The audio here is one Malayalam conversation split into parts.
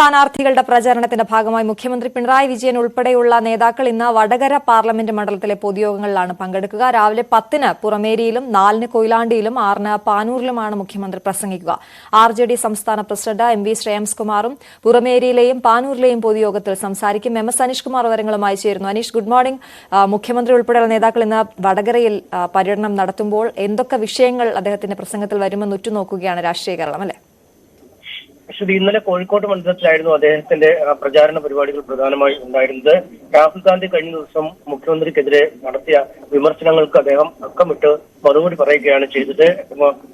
സ്ഥാനാർത്ഥികളുടെ പ്രചാരണത്തിന്റെ ഭാഗമായി മുഖ്യമന്ത്രി പിണറായി വിജയൻ ഉൾപ്പെടെയുള്ള നേതാക്കൾ ഇന്ന് വടകര പാർലമെന്റ് മണ്ഡലത്തിലെ പൊതുയോഗങ്ങളിലാണ് പങ്കെടുക്കുക. രാവിലെ പത്തിന് പുറമേരിയിലും നാലിന് കൊയിലാണ്ടിയിലും ആറിന് പാനൂരിലുമാണ് മുഖ്യമന്ത്രി പ്രസംഗിക്കുക. ആർ ജെ ഡി സംസ്ഥാന പ്രസിഡന്റ് എം വി ശ്രേയംസ്കുമാറും പുറമേരിയിലെയും പാനൂരിലെയും പൊതുയോഗത്തിൽ സംസാരിക്കും. എം എസ് അനീഷ് കുമാർ വിവരങ്ങളുമായി ചേരുന്നു. Aneesh good morning. മുഖ്യമന്ത്രി ഉൾപ്പെടെയുള്ള നേതാക്കൾ ഇന്ന് വടകരയിൽ പര്യടനം നടത്തുമ്പോൾ എന്തൊക്കെ വിഷയങ്ങൾ അദ്ദേഹത്തിന്റെ പ്രസംഗത്തിൽ വരുമെന്ന് ഉറ്റുനോക്കുകയാണ് രാഷ്ട്രീയ കേരളം അല്ലെ? ശ്രുതി ഇന്നലെ കോഴിക്കോട് മണ്ഡലത്തിലായിരുന്നു അദ്ദേഹത്തിന്റെ പ്രചാരണ പരിപാടികൾ പ്രധാനമായി ഉണ്ടായിരുന്നത്. രാഹുൽ ഗാന്ധി കഴിഞ്ഞ ദിവസം മുഖ്യമന്ത്രിക്കെതിരെ നടത്തിയ വിമർശനങ്ങൾക്ക് അദ്ദേഹം അക്കമിട്ട് മറുപടി പറയുകയാണ് ചെയ്തത്.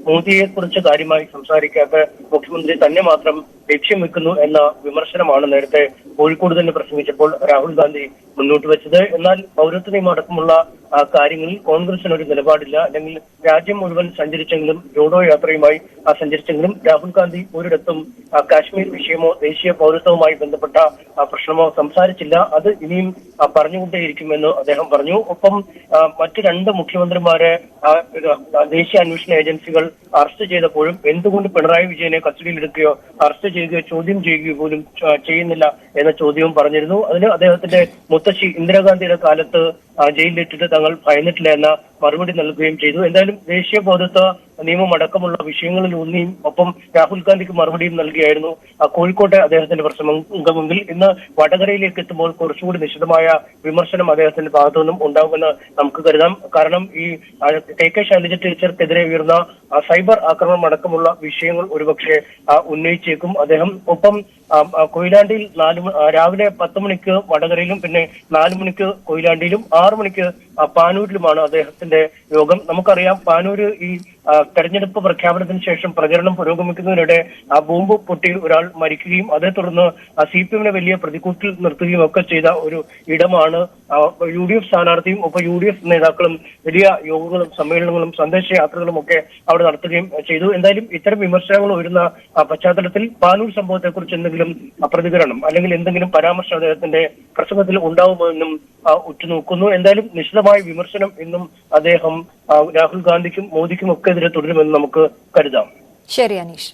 മോദിയെ കുറിച്ച് കാര്യമായി സംസാരിക്കാത്ത മുഖ്യമന്ത്രി തന്നെ മാത്രം ലക്ഷ്യം വെക്കുന്നു എന്ന വിമർശനമാണ് നേരത്തെ കോഴിക്കോട് തന്നെ പ്രസംഗിച്ചപ്പോൾ രാഹുൽ ഗാന്ധി മുന്നോട്ട് വെച്ചത്. എന്നാൽ പൗരത്വ നിയമം അടക്കമുള്ള കാര്യങ്ങളിൽ കോൺഗ്രസിന് ഒരു നിലപാടില്ല. അല്ലെങ്കിൽ രാജ്യം മുഴുവൻ സഞ്ചരിച്ചെങ്കിലും ജോഡോ യാത്രയുമായി സഞ്ചരിച്ചെങ്കിലും രാഹുൽ ഗാന്ധി ഒരിടത്തും കാശ്മീർ വിഷയമോ ദേശീയ പൗരത്വവുമായി ബന്ധപ്പെട്ട പ്രശ്നമോ സംസാരിച്ചില്ല. അത് ഇനിയും പറഞ്ഞുകൊണ്ടേയിരിക്കുമെന്ന് അദ്ദേഹം പറഞ്ഞു. ഒപ്പം മറ്റു രണ്ട് മുഖ്യമന്ത്രിമാരെ ദേശീയ അന്വേഷണ ഏജൻസികൾ അറസ്റ്റ് ചെയ്തപ്പോഴും എന്തുകൊണ്ട് പിണറായി വിജയനെ കസ്റ്റഡിയിലെടുക്കുകയോ അറസ്റ്റ് ചെയ്യുകയോ ചോദ്യം ചെയ്യുകയോ പോലും ചെയ്യുന്നില്ല എന്ന ചോദ്യവും പറഞ്ഞിരുന്നു. അതിന് അദ്ദേഹത്തിന്റെ മുത്തശ്ശി ഇന്ദിരാഗാന്ധിയുടെ കാലത്ത് ജയിലിലിട്ടിട്ട് തങ്ങൾ ഭയന്നിട്ടില്ല എന്ന മറുപടി നൽകുകയും ചെയ്തു. എന്തായാലും ദേശീയ പൗരത്വ നിയമം അടക്കമുള്ള വിഷയങ്ങളിൽ ഊന്നിയും ഒപ്പം രാഹുൽ ഗാന്ധിക്ക് മറുപടിയും നൽകിയായിരുന്നു കോഴിക്കോട്ടെ അദ്ദേഹത്തിന്റെ പ്രസംഗമെങ്കിൽ ഇന്ന് വടകരയിലേക്ക് എത്തുമ്പോൾ കുറച്ചുകൂടി നിശിതമായ വിമർശനം അദ്ദേഹത്തിന്റെ ഭാഗത്തു നിന്നും ഉണ്ടാകുമെന്ന് നമുക്ക് കരുതാം. കാരണം ഈ കെ കെ ശൈലജ ടീച്ചർക്കെതിരെ ഉയർന്ന സൈബർ ആക്രമണം അടക്കമുള്ള വിഷയങ്ങൾ ഒരുപക്ഷെ ഉന്നയിച്ചേക്കും. അദ്ദേഹം ഒപ്പം കൊയിലാണ്ടിയിൽ നാല് രാവിലെ പത്ത് മണിക്ക് വടകരയിലും പിന്നെ നാല് മണിക്ക് കൊയിലാണ്ടിയിലും ആറു മണിക്ക് പാനൂരിലുമാണ് പാനൂരിലുമാണ് അദ്ദേഹത്തിന്റെ യോഗം നമുക്കറിയാം പാനൂര് ഈ തെരഞ്ഞെടുപ്പ് പ്രഖ്യാപനത്തിന് ശേഷം പ്രചരണം പുരോഗമിക്കുന്നതിനിടെ ആ ബോംബ് പൊട്ടി ഒരാൾ മരിക്കുകയും അതേ തുടർന്ന് സി പി എമ്മിനെ വലിയ പ്രതികൂട്ടിൽ നിർത്തുകയും ഒക്കെ ചെയ്ത ഒരു ഇടമാണ്. യു ഡി എഫ് സ്ഥാനാർത്ഥിയും ഒപ്പം യു ഡി എഫ് നേതാക്കളും വലിയ യോഗങ്ങളും സമ്മേളനങ്ങളും സന്ദേശയാത്രകളും ഒക്കെ അവിടെ നടത്തുകയും ചെയ്തു. എന്തായാലും ഇത്തരം വിമർശനങ്ങൾ ആ, പശ്ചാത്തലത്തിൽ പാനൂർ സംഭവത്തെക്കുറിച്ച് എന്തെങ്കിലും പ്രതികരണം അല്ലെങ്കിൽ എന്തെങ്കിലും പരാമർശം അദ്ദേഹത്തിന്റെ പ്രസംഗത്തിൽ ഉണ്ടാവുമെന്നും ഉറ്റുനോക്കുന്നു. എന്തായാലും നിശ്ചിതമായ വിമർശനം എന്നും അദ്ദേഹം രാഹുൽ ഗാന്ധിക്കും മോദിക്കും ഒക്കെ എതിരെ തുടരുമെന്ന് നമുക്ക് കരുതാം. ശരി അനീഷ്.